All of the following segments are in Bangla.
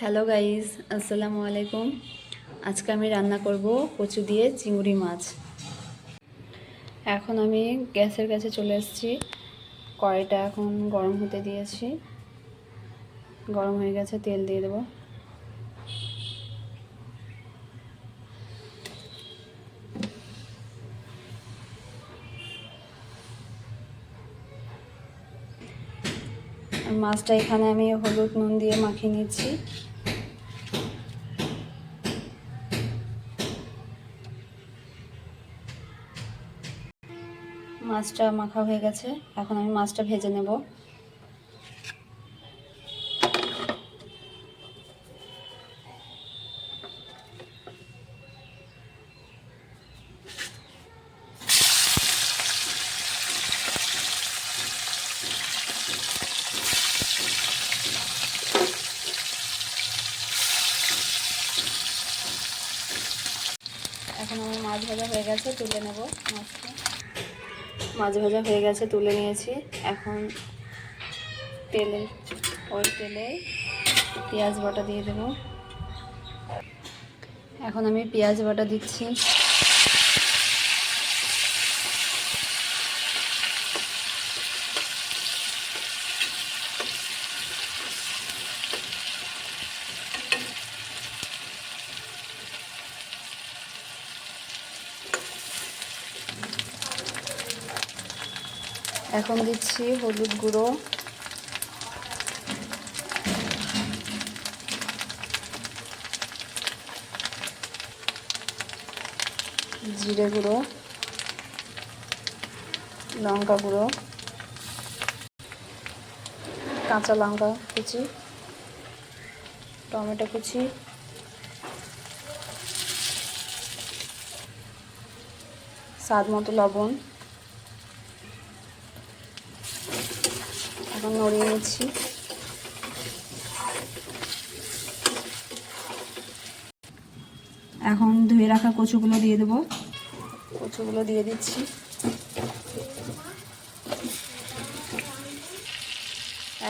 হ্যালো গাইজ আসসালামু আলাইকুম। আজকে আমি রান্না করব কচু দিয়ে চিংড়ি মাছ। এখন আমি গ্যাসের কাছে চলে এসেছি। কড়াইটা এখন গরম হতে দিয়েছি। গরম হয়ে গেছে, তেল দিয়ে দেবো। মাছটা এখানে আমি হলুদ নুন দিয়ে মাখিয়ে নিচ্ছি। মাছটা মাখা হয়ে গেছে। এখন আমি মাছটা ভেজে নেব এখন আমার মাছ ভাজা হয়ে গেছে, তুলে নেব। মাছটা মাছ ভাজা হয়ে গেছে, তুলে নিয়েছি। এখন তেলে, ওই তেলে পেঁয়াজ বাটা দিয়ে দেব। এখন আমি পেঁয়াজ বাটা দিচ্ছি। এখন দিচ্ছি হলুদ গুঁড়ো। জিরে গুঁড়ো, লঙ্কা গুঁড়ো, কাঁচা লঙ্কা কুচি, টমেটো কুচি, স্বাদ মতো লবণ। এখন নড়িয়ে নিচ্ছি। এখন ধুয়ে রাখা কচুগুলো দিয়ে দেবো। কচুগুলো দিয়ে দিচ্ছি।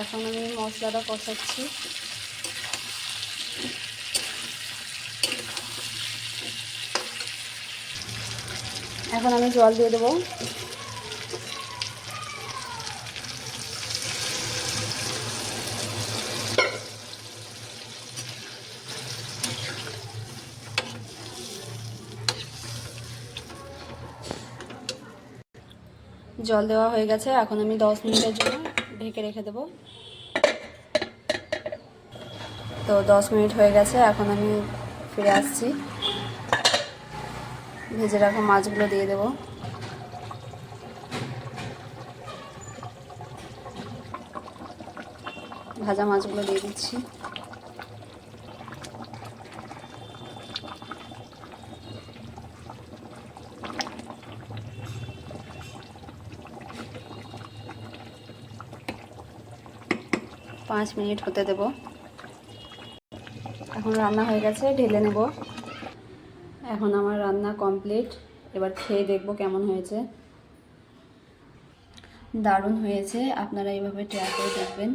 এখন আমি মশলাটা কষাচ্ছি। এখন আমি জল দিয়ে দেবো। জল দেওয়া হয়ে গেছে, এখন আমি দশ মিনিটের জন্য ঢেকে রেখে দেবো। তো দশ মিনিট হয়ে গেছে, এখন আমি ফিরে আসছি। ভেজে রাখা মাছগুলো দিয়ে দেবো। ভাজা মাছগুলো দিয়ে দিচ্ছি। পাঁচ মিনিট হতে দেব। এখন রান্না হয়ে গেছে, ঢেলে নেব। এখন আমার রান্না কমপ্লিট। এবার খেয়ে দেখব কেমন হয়েছে। দারুণ হয়েছে। আপনারা এইভাবে ট্রাই করে দেখবেন।